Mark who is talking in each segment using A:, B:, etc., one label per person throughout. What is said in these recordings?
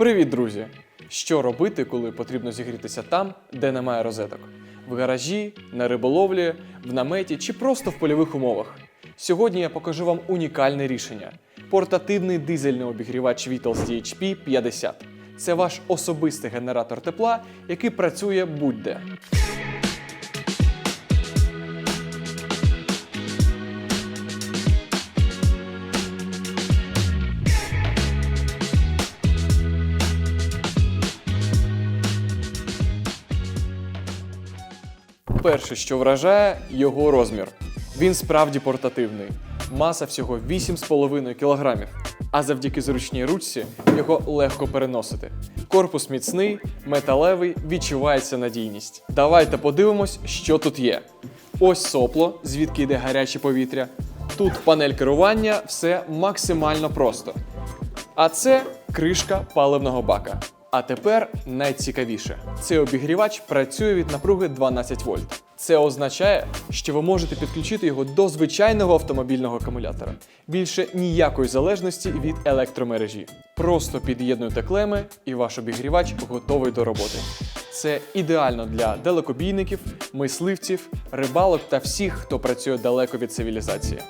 A: Привіт, друзі! Що робити, коли потрібно зігрітися там, де немає розеток? В гаражі, на риболовлі, в наметі чи просто в польових умовах? Сьогодні я покажу вам унікальне рішення: портативний дизельний обігрівач Vitals DHP 50. Це ваш особистий генератор тепла, який працює будь-де. Перше, що вражає, його розмір. Він справді портативний. Маса всього 8,5 кг, а завдяки зручній ручці його легко переносити. Корпус міцний, металевий, відчувається надійність. Давайте подивимось, що тут є. Ось сопло, звідки йде гаряче повітря. Тут панель керування, все максимально просто. А це кришка паливного бака. А тепер найцікавіше: цей обігрівач працює від напруги 12 вольт. Це означає, що ви можете підключити його до звичайного автомобільного акумулятора. Більше ніякої залежності від електромережі. Просто під'єднуйте клеми, і ваш обігрівач готовий до роботи. Це ідеально для далекобійників, мисливців, рибалок та всіх, хто працює далеко від цивілізації.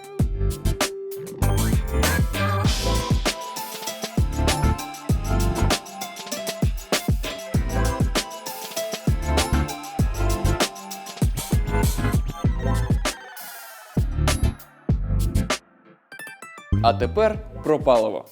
A: А тепер про паливо.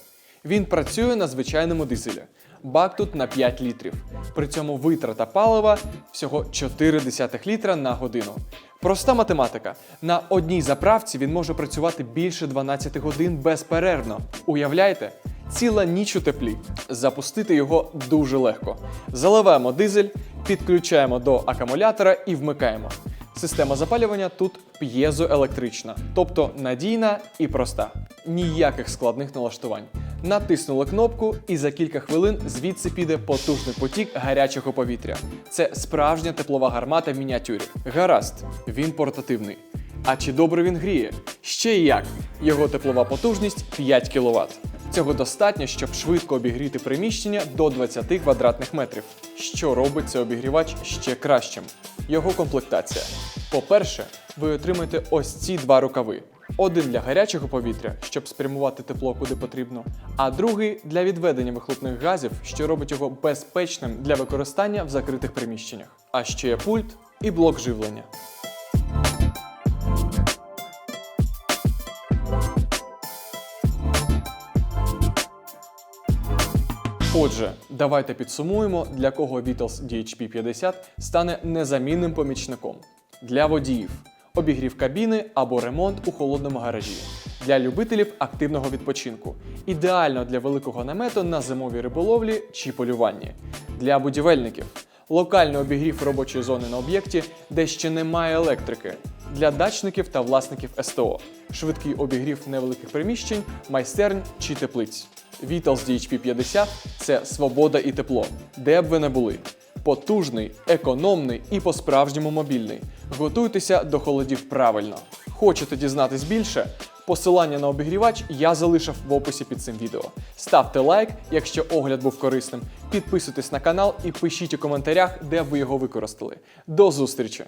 A: Він працює на звичайному дизелі. Бак тут на 5 літрів. При цьому витрата палива всього 0,4 літра на годину. Проста математика. На одній заправці він може працювати більше 12 годин безперервно. Уявляєте? Ціла ніч у теплі. Запустити його дуже легко. Заливаємо дизель, підключаємо до акумулятора і вмикаємо. Система запалювання тут п'єзоелектрична, тобто надійна і проста. Ніяких складних налаштувань. Натиснули кнопку, і за кілька хвилин звідси піде потужний потік гарячого повітря. Це справжня теплова гармата в мініатюрі. Гаразд, він портативний. А чи добре він гріє? Ще й як. Його теплова потужність 5 кВт. Цього достатньо, щоб швидко обігріти приміщення до 20 квадратних метрів. Що робить цей обігрівач ще кращим? Його комплектація. По-перше, ви отримаєте ось ці два рукави. Один для гарячого повітря, щоб спрямувати тепло куди потрібно, а другий для відведення вихлопних газів, що робить його безпечним для використання в закритих приміщеннях. А ще є пульт і блок живлення. Отже, давайте підсумуємо, для кого Vitals DHP 50 стане незамінним помічником. Для водіїв обігрів кабіни або ремонт у холодному гаражі. Для любителів активного відпочинку. Ідеально для великого намету на зимовій риболовлі чи полюванні. Для будівельників локальний обігрів робочої зони на об'єкті, де ще немає електрики. Для дачників та власників СТО, швидкий обігрів невеликих приміщень, майстернь чи теплиць. Vitals DHP 50 це свобода і тепло, де б ви не були. Потужний, економний і по-справжньому мобільний. Готуйтеся до холодів правильно. Хочете дізнатись більше? Посилання на обігрівач я залишив в описі під цим відео. Ставте лайк, якщо огляд був корисним. Підписуйтесь на канал і пишіть у коментарях, де ви його використали. До зустрічі!